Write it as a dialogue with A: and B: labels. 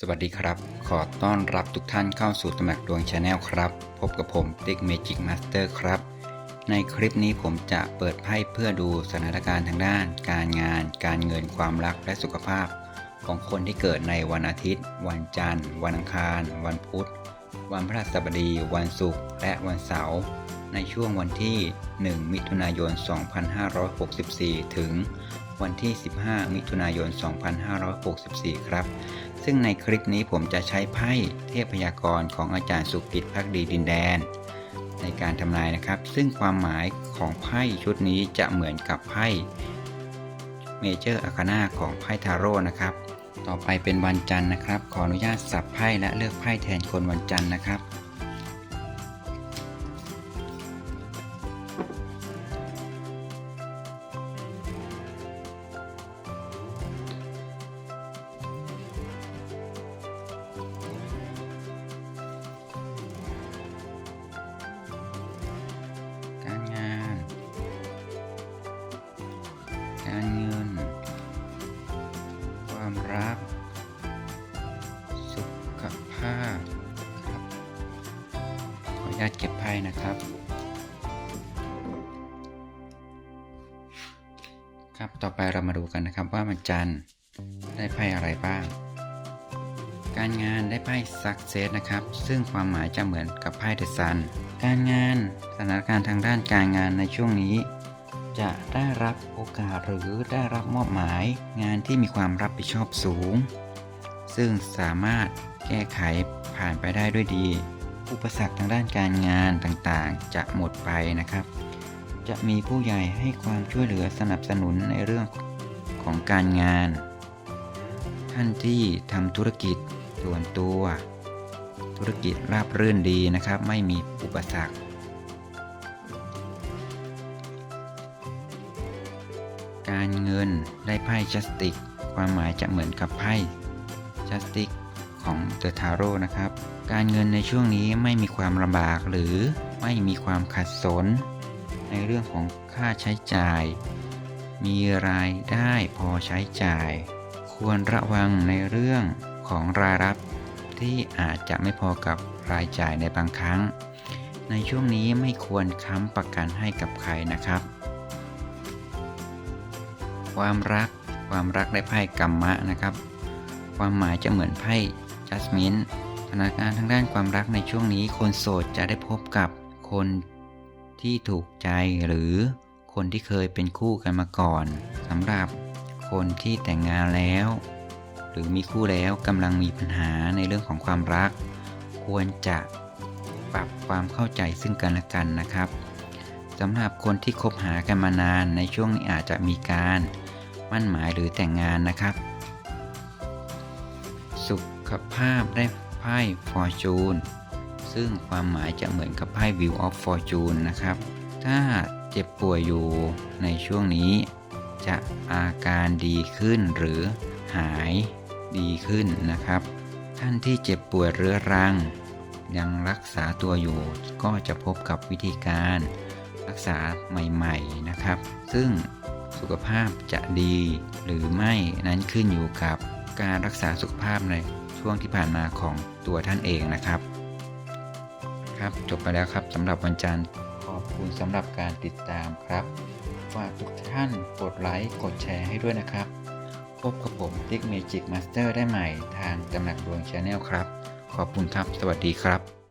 A: สวัสดีครับ ขอต้อนรับทุกท่านเข้าสู่ตำหนักดวงชาแนลครับ พบกับผมติ๊กเมจิกมาสเตอร์ครับ ในคลิปนี้ผมจะเปิดไพ่เพื่อดูสถานการณ์ทางด้าน การงาน การเงินความรักและสุขภาพ ของคนที่เกิดในวันอาทิตย์ วันจันทร์ วันอังคาร วันพุธ วันพฤหัสบดี วันศุกร์และวันเสาร์ในช่วงวันที่ 1 มิถุนายน 2564 ถึง วันที่ 15 มิถุนายน 2564 ครับ ซึ่งในคลิปนี้ผมจะใช้ไพ่เทพพยากรณ์ของอาจารย์สุกิจพักดีดินแดน ในการทำนายนะครับ ซึ่งความหมายของไพ่ชุดนี้จะเหมือนกับไพ่เมเจอร์อาคานาของไพ่ทาโร่นะครับ ต่อไปเป็นวันจันทร์นะครับ ขออนุญาตสับไพ่และเลือกไพ่แทนคนวันจันทร์นะครับ ญาตเก็บไพ่นะครับ ครับต่อไปเรามาดูกันนะครับว่ามันจันได้ไพ่อะไรบ้าง การงานได้ไพ่ success นะครับ ซึ่งความหมายจะเหมือนกับไพ่ the sun การงานสถานการณ์ทางด้านการงานในช่วงนี้ จะได้รับโอกาสหรือได้รับมอบหมาย งานที่มีความรับผิดชอบสูง ซึ่งสามารถแก้ไขผ่านไปได้ด้วยดี อุปสรรคทางด้านการงานต่างๆ จะหมดไปนะครับ จะมีผู้ใหญ่ให้ความช่วยเหลือสนับสนุนในเรื่องของการงาน ท่านที่ทำธุรกิจส่วนตัว ธุรกิจราบรื่นดีนะครับ ไม่มีอุปสรรคการเงินได้ไพ่จัสติก ความหมายจะเหมือนกับไพ่จัสติก ของเดอะทาโร่นะครับ การเงินในช่วงนี้ไม่มีความลำบากหรือไม่มีความขัดสน ในเรื่องของค่าใช้จ่าย มีรายได้พอใช้จ่าย ควรระวังในเรื่องของรายรับที่อาจจะไม่พอกับรายจ่ายในบางครั้ง ในช่วงนี้ไม่ควรค้ำประกันให้กับใครนะครับ ความรักความรักได้ไพ่กัมมะนะครับ ความหมายจะเหมือนไพ่ จัสมินสถานการณ์ทางด้านความรักในช่วงนี้ คนโสดจะได้พบกับคนที่ถูกใจหรือคนที่เคยเป็นคู่กันมาก่อนสำหรับคนที่แต่งงานแล้ว หรือมีคู่แล้วกำลังมีปัญหาในเรื่องของความรัก ควรจะปรับความเข้าใจซึ่งกันและกันนะครับสำหรับคนที่คบหากันมานานในช่วงนี้อาจจะมีการมั่นหมายหรือแต่งงานนะครับ สุข ภาพได้ไพ่ Fortune ซึ่งความหมายจะเหมือนกับไพ่ View of Fortune นะครับ ถ้าเจ็บป่วยอยู่ในช่วงนี้ จะอาการดีขึ้นหรือหายดีขึ้นนะครับ ท่านที่เจ็บป่วยเรื้อรัง ยังรักษาตัวอยู่ก็จะพบกับวิธีการรักษาใหม่ๆนะครับ ซึ่งสุขภาพจะดีหรือไม่นั้นขึ้นอยู่กับ การรักษาสุขภาพในช่วงที่ผ่านมาของตัวท่านเองนะครับ ครับจบไปแล้วครับสำหรับวันจันทร์ขอบคุณสำหรับการติดตามครับฝากทุกท่านกดไลค์กดแชร์ให้ด้วยนะครับ พบกับผมติ๊กเมจิกมาสเตอร์ได้ใหม่ทางตำหนักดวงชาแนลครับ ขอบคุณครับ สวัสดีครับ